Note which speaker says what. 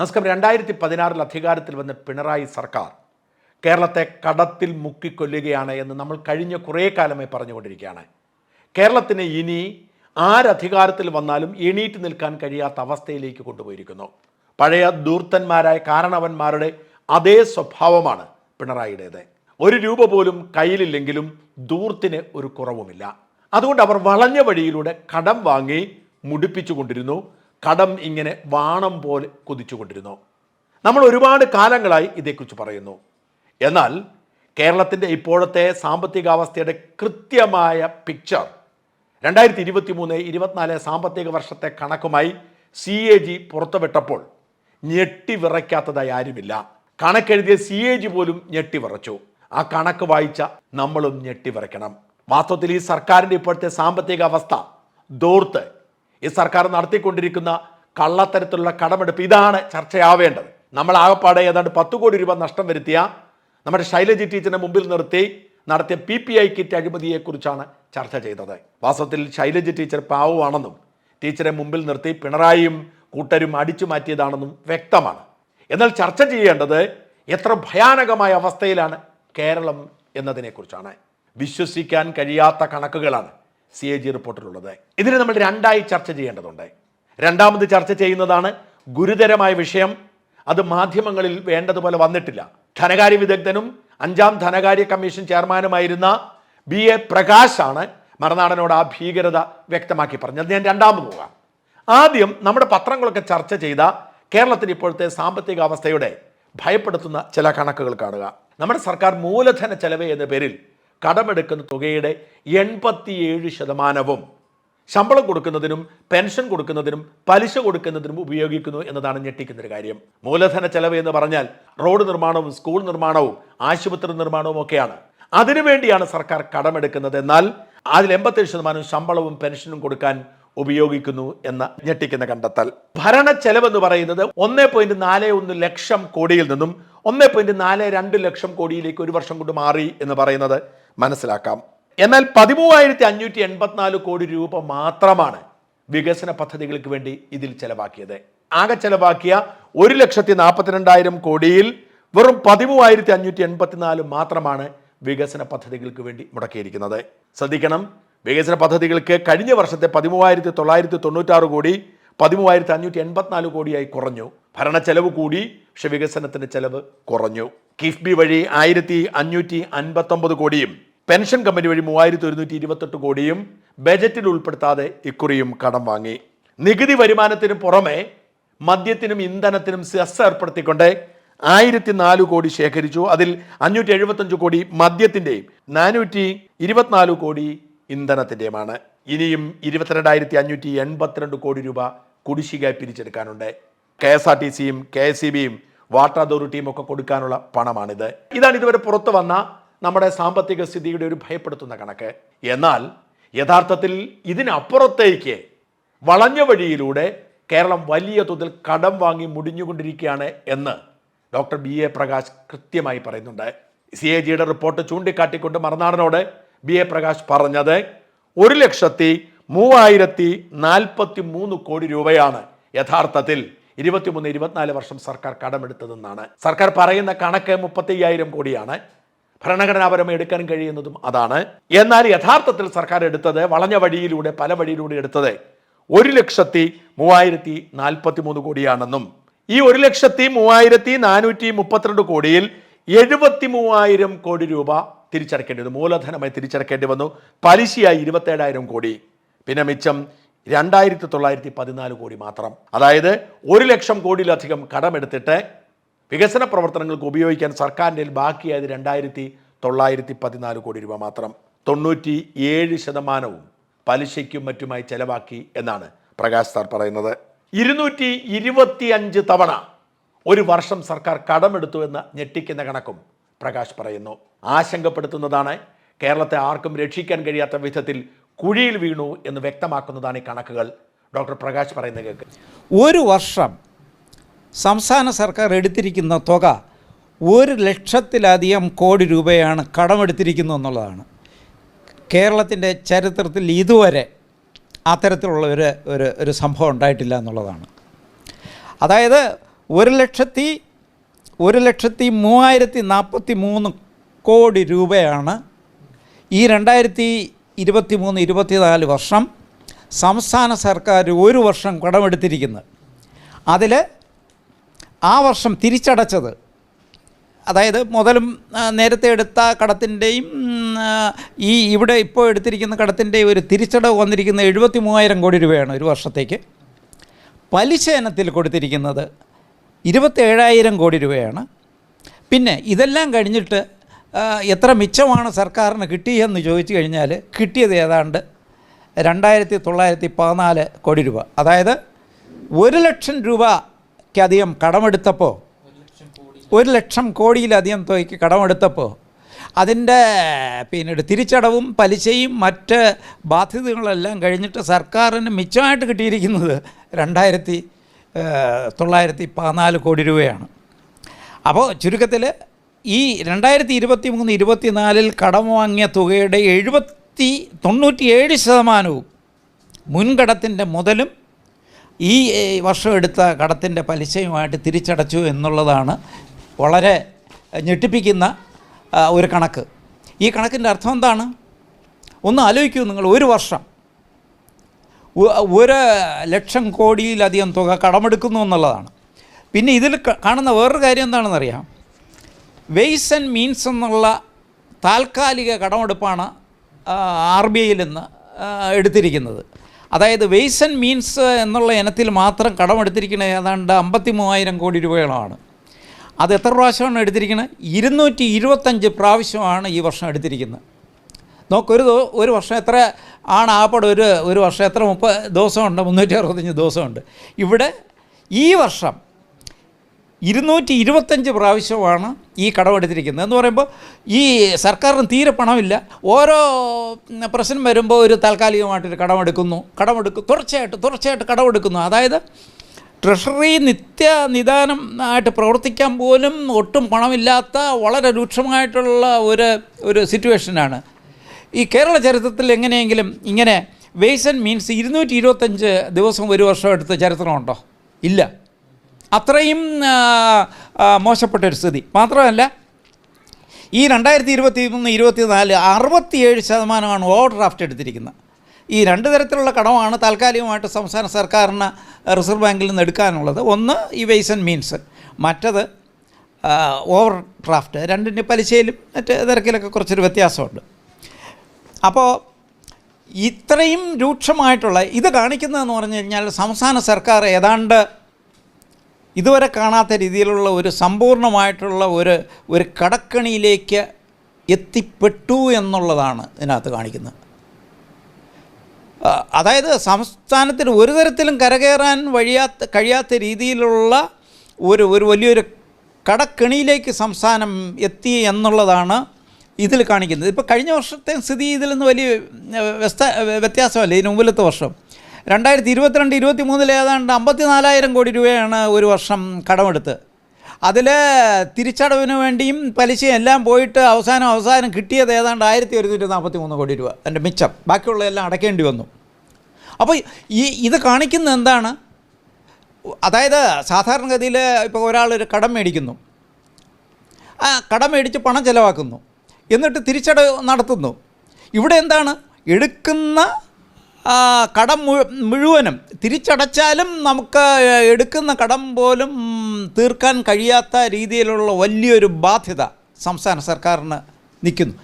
Speaker 1: നമസ്കാരം രണ്ടായിരത്തി പതിനാറിൽ അധികാരത്തിൽ വന്ന പിണറായി സർക്കാർ കേരളത്തെ കടത്തിൽ മുക്കിക്കൊല്ലുകയാണ് എന്ന് നമ്മൾ കഴിഞ്ഞ കുറേ കാലമായി പറഞ്ഞുകൊണ്ടിരിക്കുകയാണ്. കേരളത്തിന് ഇനി ആരധികാരത്തിൽ വന്നാലും എണീറ്റ് നിൽക്കാൻ കഴിയാത്ത അവസ്ഥയിലേക്ക് കൊണ്ടുപോയിരിക്കുന്നു. പഴയ ദൂർത്തന്മാരായ കാരണവന്മാരുടെ അതേ സ്വഭാവമാണ് പിണറായിയുടേത്. ഒരു രൂപ പോലും കയ്യിലില്ലെങ്കിലും ദൂർത്തിന് ഒരു കുറവുമില്ല. അതുകൊണ്ട് അവർ വളഞ്ഞ വഴിയിലൂടെ കടം വാങ്ങി മുടിപ്പിച്ചു കൊണ്ടിരുന്നു കടം ഇങ്ങനെ വാണം പോലെ കുതിച്ചുകൊണ്ടിരുന്നു. നമ്മൾ ഒരുപാട് കാലങ്ങളായി ഇതേക്കുറിച്ച് പറയുന്നു. എന്നാൽ കേരളത്തിന്റെ ഇപ്പോഴത്തെ സാമ്പത്തികാവസ്ഥയുടെ കൃത്യമായ പിക്ചർ രണ്ടായിരത്തി ഇരുപത്തി മൂന്ന് ഇരുപത്തിനാല് സാമ്പത്തിക വർഷത്തെ കണക്കുമായി സി എ ജി പുറത്തുവിട്ടപ്പോൾ ഞെട്ടിവിറയ്ക്കാത്തതായി ആരുമില്ല. കണക്കെഴുതിയ സി എ ജി പോലും ഞെട്ടിവിറച്ചു ആ കണക്ക് വായിച്ച നമ്മളും ഞെട്ടിവിറയ്ക്കണം വാസ്തവത്തിൽ ഈ സർക്കാരിന്റെ ഇപ്പോഴത്തെ സാമ്പത്തിക അവസ്ഥ ദോർത്ത് ഈ സർക്കാർ നടത്തിക്കൊണ്ടിരിക്കുന്ന കള്ളത്തരത്തിലുള്ള കടമെടുപ്പ്. ഇതാണ് ചർച്ചയാവേണ്ടത്. നമ്മൾ ആകപ്പാടെ ഏതാണ്ട് പത്ത് കോടി രൂപ നഷ്ടം വരുത്തിയ നമ്മുടെ ശൈലജി ടീച്ചറിനെ മുമ്പിൽ നിർത്തി നടത്തിയ പി പി ഐ കിറ്റ് അഴിമതിയെക്കുറിച്ചാണ് ചർച്ച ചെയ്തത്. വാസ്തവത്തിൽ ശൈലജി ടീച്ചർ പാവമാണെന്നും ടീച്ചറെ മുമ്പിൽ നിർത്തി പിണറായിയും കൂട്ടരും അടിച്ചു മാറ്റിയതാണെന്നും വ്യക്തമാണ്. എന്നാൽ ചർച്ച ചെയ്യേണ്ടത് എത്ര ഭയാനകമായ അവസ്ഥയിലാണ് കേരളം എന്നതിനെക്കുറിച്ചാണ്. വിശ്വസിക്കാൻ കഴിയാത്ത കണക്കുകളാണ്. സി എ ജി റിപ്പോർട്ടിലുള്ളത്. ഇതിന് നമ്മൾ രണ്ടായി ചർച്ച ചെയ്യേണ്ടതുണ്ട്. രണ്ടാമത് ചർച്ച ചെയ്യുന്നതാണ് ഗുരുതരമായ വിഷയം. അത് മാധ്യമങ്ങളിൽ വേണ്ടതുപോലെ വന്നിട്ടില്ല. ധനകാര്യ വിദഗ്ധനും അഞ്ചാം ധനകാര്യ കമ്മീഷൻ ചെയർമാനുമായിരുന്ന ബി എ പ്രകാശാണ് മറുനാടനോട് ആ ഭീകരത വ്യക്തമാക്കി പറഞ്ഞത്. ഞാൻ രണ്ടാമത് പോകാം. ആദ്യം നമ്മുടെ പത്രങ്ങളൊക്കെ ചർച്ച ചെയ്ത കേരളത്തിന് ഇപ്പോഴത്തെ സാമ്പത്തിക അവസ്ഥയുടെ ഭയപ്പെടുത്തുന്ന ചില കണക്കുകൾ കാണുക. നമ്മുടെ സർക്കാർ മൂലധന ചെലവ് എന്ന പേരിൽ കടമെടുക്കുന്ന തുകയുടെ എൺപത്തിയേഴ് ശതമാനവും ശമ്പളം കൊടുക്കുന്നതിനും പെൻഷൻ കൊടുക്കുന്നതിനും പലിശ കൊടുക്കുന്നതിനും ഉപയോഗിക്കുന്നു എന്നതാണ് ഞെട്ടിക്കുന്ന ഒരു കാര്യം. മൂലധന ചെലവ് എന്ന് പറഞ്ഞാൽ റോഡ് നിർമ്മാണവും സ്കൂൾ നിർമ്മാണവും ആശുപത്രി നിർമ്മാണവും ഒക്കെയാണ്. അതിനുവേണ്ടിയാണ് സർക്കാർ കടമെടുക്കുന്നത് എന്നാൽ അതിൽ എൺപത്തേഴ് ശതമാനം ശമ്പളവും പെൻഷനും കൊടുക്കാൻ ഉപയോഗിക്കുന്നു എന്ന ഞെട്ടിക്കുന്ന കണ്ടെത്തൽ. ഭരണ ചെലവെന്ന് പറയുന്നത് ഒന്നേ പോയിന്റ് നാല് ഒന്ന് ലക്ഷം കോടിയിൽ നിന്നും ഒന്നേ പോയിന്റ് നാല് രണ്ട് ലക്ഷം കോടിയിലേക്ക് ഒരു വർഷം കൊണ്ട് മാറി എന്ന് പറയുന്നത് മനസ്സിലാക്കാം. എന്നാൽ പതിമൂവായിരത്തി അഞ്ഞൂറ്റി എൺപത്തിനാല് കോടി രൂപ മാത്രമാണ് വികസന പദ്ധതികൾക്ക് വേണ്ടി ഇതിൽ ചെലവാക്കിയത്. ആകെ ചെലവാക്കിയ ഒരു ലക്ഷത്തി നാൽപ്പത്തിരണ്ടായിരം കോടിയിൽ വെറും പതിമൂവായിരത്തി അഞ്ഞൂറ്റി എൺപത്തിനാല് മാത്രമാണ് വികസന പദ്ധതികൾക്ക് വേണ്ടി മുടക്കിയിരിക്കുന്നത്. ശ്രദ്ധിക്കണം വികസന പദ്ധതികൾക്ക് കഴിഞ്ഞ വർഷത്തെ പതിമൂവായിരത്തി തൊള്ളായിരത്തി തൊണ്ണൂറ്റാറ് കോടി പതിമൂവായിരത്തി അഞ്ഞൂറ്റി എൺപത്തിനാല് കോടിയായി കുറഞ്ഞു. ഭരണ ചെലവ് കൂടി പക്ഷെ വികസനത്തിന്റെ ചെലവ് കുറഞ്ഞു. കിഫ്ബി വഴി ആയിരത്തി അഞ്ഞൂറ്റി അൻപത്തൊമ്പത് കോടിയും പെൻഷൻ കമ്പനി വഴി മൂവായിരത്തി ഒരുന്നൂറ്റി ഇരുപത്തെട്ട് കോടിയും ബജറ്റിൽ ഉൾപ്പെടുത്താതെ ഇക്കുറിയും കടം വാങ്ങി. നികുതി വരുമാനത്തിന് പുറമെ മദ്യത്തിനും ഇന്ധനത്തിനും സെസ് ഏർപ്പെടുത്തിക്കൊണ്ട് ആയിരത്തി നാല് കോടി ശേഖരിച്ചു. അതിൽ അഞ്ഞൂറ്റി എഴുപത്തഞ്ച് കോടി മദ്യത്തിന്റെയും നാനൂറ്റി ഇരുപത്തിനാല് കോടി ഇന്ധനത്തിന്റെയുമാണ് ഇനിയും ഇരുപത്തിരണ്ടായിരത്തി അഞ്ഞൂറ്റി എൺപത്തിരണ്ട് കോടി രൂപ കുടിശ്ശിക പിരിച്ചെടുക്കാനുണ്ട്. കെ എസ് ആർ ടി സിയും കെ എസ് സി ബിയും വാട്ടർ അതോറിറ്റിയും ഒക്കെ കൊടുക്കാനുള്ള പണമാണിത്. ഇതാണ് ഇതുവരെ പുറത്തു വന്ന നമ്മുടെ സാമ്പത്തിക സ്ഥിതിയുടെ ഒരു ഭയപ്പെടുത്തുന്ന കണക്ക്. എന്നാൽ യഥാർത്ഥത്തിൽ ഇതിനപ്പുറത്തേക്ക് വളഞ്ഞ വഴിയിലൂടെ കേരളം വലിയ തോതിൽ കടം വാങ്ങി മുടിഞ്ഞുകൊണ്ടിരിക്കുകയാണ് എന്ന് ഡോക്ടർ ബി എ പ്രകാശ് കൃത്യമായി പറയുന്നുണ്ട്. സി എ ജിയുടെ റിപ്പോർട്ട് ചൂണ്ടിക്കാട്ടിക്കൊണ്ട് മറുനാടനോട് ബി എ പ്രകാശ് പറഞ്ഞത് ഒരു ലക്ഷത്തി മൂവായിരത്തി നാൽപ്പത്തി മൂന്ന് കോടി രൂപയാണ് യഥാർത്ഥത്തിൽ ഇരുപത്തിമൂന്ന് ഇരുപത്തിനാല് വർഷം സർക്കാർ കടമെടുത്തതെന്നാണ്. സർക്കാർ പറയുന്ന കണക്ക് മുപ്പത്തി കോടിയാണ്. ഭരണഘടനാപരമായി എടുക്കാൻ കഴിയുന്നതും അതാണ്. എന്നാൽ യഥാർത്ഥത്തിൽ സർക്കാർ എടുത്തത് വളഞ്ഞ വഴിയിലൂടെ പല വഴിയിലൂടെ എടുത്തത് ഒരു ലക്ഷത്തി മൂവായിരത്തി നാൽപ്പത്തി മൂന്ന് കോടിയാണെന്നും ഈ ഒരു ലക്ഷത്തി മൂവായിരത്തി നാനൂറ്റി മുപ്പത്തിരണ്ട് കോടിയിൽ എഴുപത്തി മൂവായിരം കോടി രൂപ തിരിച്ചടക്കേണ്ടി വന്നു. മൂലധനമായി തിരിച്ചടക്കേണ്ടി വന്നു. പലിശയായി ഇരുപത്തേഴായിരം കോടി. പിന്നെ മിച്ചം രണ്ടായിരത്തി തൊള്ളായിരത്തി പതിനാല് കോടി മാത്രം. അതായത് ഒരു ലക്ഷം കോടിയിലധികം കടമെടുത്തിട്ട് വികസന പ്രവർത്തനങ്ങൾക്ക് ഉപയോഗിക്കാൻ സർക്കാരിന്റെ ബാക്കിയായത് രണ്ടായിരത്തി തൊള്ളായിരത്തി പതിനാല് കോടി രൂപ മാത്രം. തൊണ്ണൂറ്റി ഏഴ് ശതമാനവും പലിശയ്ക്കും മറ്റുമായി ചെലവാക്കി എന്നാണ് പ്രകാശ് സാർ പറയുന്നത്. ഇരുന്നൂറ്റി ഇരുപത്തി അഞ്ച് തവണ ഒരു വർഷം സർക്കാർ കടമെടുത്തു എന്ന് ഞെട്ടിക്കുന്ന കണക്കും പ്രകാശ് പറയുന്നു. ആശങ്കപ്പെടുത്തുന്നതാണ് കേരളത്തെ ആർക്കും രക്ഷിക്കാൻ കഴിയാത്ത വിധത്തിൽ കുഴിയിൽ വീണു എന്ന് വ്യക്തമാക്കുന്നതാണ് ഈ കണക്കുകൾ. ഡോക്ടർ പ്രകാശ് പറയുന്നത് കേൾക്ക്.
Speaker 2: ഒരു വർഷം സംസ്ഥാന സർക്കാർ എടുത്തിരിക്കുന്ന തുക ഒരു ലക്ഷത്തിലധികം കോടി രൂപയാണ് കടമെടുത്തിരിക്കുന്നു എന്നുള്ളതാണ്. കേരളത്തിന്റെ ചരിത്രത്തിൽ ഇതുവരെ അത്തരത്തിലുള്ള ഒരു ഒരു ഒരു സംഭവം ഉണ്ടായിട്ടില്ല എന്നുള്ളതാണ്. അതായത് ഒരു ലക്ഷത്തി ഒരു ലക്ഷത്തി മൂവായിരത്തി നാൽപ്പത്തി മൂന്ന് കോടി രൂപയാണ് ഈ രണ്ടായിരത്തി ഇരുപത്തി മൂന്ന് ഇരുപത്തിനാല് വർഷം സംസ്ഥാന സർക്കാർ ഒരു വർഷം കടമെടുത്തിരിക്കുന്നത്. അതിൽ ആ വർഷം തിരിച്ചടച്ചത്. അതായത് മുതലും നേരത്തെ എടുത്ത കടത്തിന്റെയും ഈ ഇവിടെ ഇപ്പോൾ എടുത്തിരിക്കുന്ന കടത്തിന്റെയും ഒരു തിരിച്ചടവ് വന്നിരിക്കുന്ന എഴുപത്തി മൂവായിരം കോടി രൂപയാണ് ഒരു വർഷത്തേക്ക്. പലിശ ഇനത്തിൽ കൊടുത്തിരിക്കുന്നത് ഇരുപത്തേഴായിരം കോടി രൂപയാണ്. പിന്നെ ഇതെല്ലാം കഴിഞ്ഞിട്ട് എത്ര മിച്ചമാണ് സർക്കാരിന് കിട്ടിയെന്ന് ചോദിച്ചു കഴിഞ്ഞാൽ കിട്ടിയത് ഏതാണ്ട് രണ്ടായിരത്തി തൊള്ളായിരത്തി പതിനാല് കോടി രൂപ. അതായത് ഒരു ലക്ഷം രൂപയ്ക്കധികം കടമെടുത്തപ്പോൾ ഒരു ലക്ഷം കോടിയിലധികം തുകയ്ക്ക് കടമെടുത്തപ്പോൾ അതിന്റെ പിന്നീട് തിരിച്ചടവും പലിശയും മറ്റ് ബാധ്യതകളെല്ലാം കഴിഞ്ഞിട്ട് സർക്കാരിന് മിച്ചമായിട്ട് കിട്ടിയിരിക്കുന്നത് രണ്ടായിരത്തി തൊള്ളായിരത്തി പതിനാല് കോടി രൂപയാണ്. അപ്പോൾ ചുരുക്കത്തിൽ ഈ രണ്ടായിരത്തി ഇരുപത്തി മൂന്ന് ഇരുപത്തിനാലിൽ കടം വാങ്ങിയ തുകയുടെ എഴുപത്തി തൊണ്ണൂറ്റിയേഴ് ശതമാനവും മുൻകടത്തിന്റെ മുതലും ഈ വർഷം എടുത്ത കടത്തിന്റെ പലിശയുമായിട്ട് തിരിച്ചടച്ചു എന്നുള്ളതാണ് വളരെ ഞെട്ടിപ്പിക്കുന്ന ഒരു കണക്ക്. ഈ കണക്കിന്റെ അർത്ഥം എന്താണ്? ഒന്ന് ആലോചിക്കൂ നിങ്ങൾ ഒരു വർഷം. ഒരു ലക്ഷം കോടിയിലധികം തുക കടമെടുക്കുന്നു എന്നുള്ളതാണ്. പിന്നെ ഇതിൽ കാണുന്ന വേറൊരു കാര്യം എന്താണെന്നറിയാം? വെയ്സ് ആൻഡ് മീൻസ് എന്നുള്ള താൽക്കാലിക കടമെടുപ്പാണ് ആർ ബി ഐയിൽ നിന്ന് എടുത്തിരിക്കുന്നത്. അതായത് വെയ്സ് ആൻഡ് മീൻസ് എന്നുള്ള ഇനത്തിൽ മാത്രം കടമെടുത്തിരിക്കുന്നത് ഏതാണ്ട് അമ്പത്തി മൂവായിരം കോടി രൂപയോളമാണ് അത് എത്ര പ്രാവശ്യമാണ് എടുത്തിരിക്കുന്നത് ഇരുന്നൂറ്റി ഇരുപത്തഞ്ച് പ്രാവശ്യമാണ് ഈ വർഷം എടുത്തിരിക്കുന്നത്. നോക്കൊരു ഒരു വർഷം എത്ര ആണ് ആപ്പട ഒരു ഒരു വർഷം എത്ര? മുപ്പത് ദിവസമുണ്ട് മുന്നൂറ്റി അറുപത്തഞ്ച് ദിവസമുണ്ട്. ഇവിടെ ഈ വർഷം ഇരുന്നൂറ്റി ഇരുപത്തഞ്ച് പ്രാവശ്യമാണ് ഈ കടമെടുത്തിരിക്കുന്നത് എന്ന് പറയുമ്പോൾ ഈ സർക്കാരിന് തീരെ പണമില്ല. ഓരോ പ്രശ്നം വരുമ്പോൾ ഒരു താൽക്കാലികമായിട്ടൊരു കടമെടുക്കുന്നു. കടമെടുക്കും തുടർച്ചയായിട്ട് തുടർച്ചയായിട്ട് കടമെടുക്കുന്നു. അതായത് ട്രഷറി നിത്യ നിദാനം ആയിട്ട് പ്രവർത്തിക്കാൻ പോലും ഒട്ടും പണമില്ലാത്ത വളരെ രൂക്ഷമായിട്ടുള്ള ഒരു ഒരു സിറ്റുവേഷനാണ്. ഈ കേരള ചരിത്രത്തിൽ എങ്ങനെയെങ്കിലും ഇങ്ങനെ വേസ് മീൻസ് ഇരുന്നൂറ്റി ഇരുപത്തഞ്ച് ദിവസം ഒരു വർഷം എടുത്ത ചരിത്രമുണ്ടോ? ഇല്ല. അത്രയും മോശപ്പെട്ട ഒരു സ്ഥിതി. മാത്രമല്ല ഈ രണ്ടായിരത്തി ഇരുപത്തി മൂന്ന് ഇരുപത്തി നാല് അറുപത്തിയേഴ് ശതമാനമാണ് ഓവർ ഡ്രാഫ്റ്റ് എടുത്തിരിക്കുന്നത്. ഈ രണ്ട് തരത്തിലുള്ള കടമാണ് താൽക്കാലികമായിട്ട് സംസ്ഥാന സർക്കാരിന് റിസർവ് ബാങ്കിൽ നിന്ന് എടുക്കാനുള്ളത്. ഒന്ന് ഈ വെയ്സ് ആൻഡ് മീൻസ്. മറ്റത് ഓവർ ഡ്രാഫ്റ്റ്. രണ്ടിന്റെ പലിശയിലും മറ്റ് നിരക്കിലൊക്കെ കുറച്ചൊരു വ്യത്യാസമുണ്ട്. അപ്പോൾ ഇത്രയും രൂക്ഷമായിട്ടുള്ള ഇത് കാണിക്കുന്നതെന്ന് പറഞ്ഞു കഴിഞ്ഞാൽ സംസ്ഥാന സർക്കാർ ഏതാണ്ട് ഇതുവരെ കാണാത്ത രീതിയിലുള്ള ഒരു സമ്പൂർണമായിട്ടുള്ള ഒരു ഒരു കടക്കണിയിലേക്ക് എത്തിപ്പെട്ടു എന്നുള്ളതാണ് ഇതിനകത്ത് കാണിക്കുന്നത്. അതായത് സംസ്ഥാനത്തിന് ഒരു തരത്തിലും കരകയറാൻ വഴിയാത്ത കഴിയാത്ത രീതിയിലുള്ള ഒരു ഒരു വലിയൊരു കടക്കണിയിലേക്ക് സംസ്ഥാനം എത്തി എന്നുള്ളതാണ് ഇതിൽ കാണിക്കുന്നത്. ഇപ്പോൾ കഴിഞ്ഞ വർഷത്തെ സ്ഥിതി ഇതിൽ നിന്ന് വലിയ വ്യത്യാസമല്ല. ഇതിന് മുമ്പിലത്തെ വർഷം. രണ്ടായിരത്തി ഇരുപത്തിരണ്ട് ഇരുപത്തി മൂന്നിൽ ഏതാണ്ട് അമ്പത്തി നാലായിരം കോടി രൂപയാണ് ഒരു വർഷം കടമെടുത്ത്. അതിൽ തിരിച്ചടവിന് വേണ്ടിയും പലിശയും എല്ലാം പോയിട്ട് അവസാനം അവസാനം കിട്ടിയത് ഏതാണ്ട് ആയിരത്തി ഒരുന്നൂറ്റി നാൽപ്പത്തി മൂന്ന് കോടി രൂപ എന്റെ മിച്ചം. ബാക്കിയുള്ളതെല്ലാം അടയ്ക്കേണ്ടി വന്നു. അപ്പോൾ ഈ ഇത് കാണിക്കുന്നത് എന്താണ്? അതായത് സാധാരണഗതിയിൽ ഇപ്പോൾ ഒരാൾ ഒരു കടം മേടിക്കുന്നു. ആ കടം മേടിച്ച് പണം ചിലവാക്കുന്നു. എന്നിട്ട് തിരിച്ചടവ് നടത്തുന്നു. ഇവിടെ എന്താണ്? എടുക്കുന്ന കടം മുഴു മുഴുവനും തിരിച്ചടച്ചാലും നമുക്ക് എടുക്കുന്ന കടം പോലും തീർക്കാൻ കഴിയാത്ത രീതിയിലുള്ള വലിയൊരു ബാധ്യത സംസ്ഥാന സർക്കാരിന് നിൽക്കുന്നു.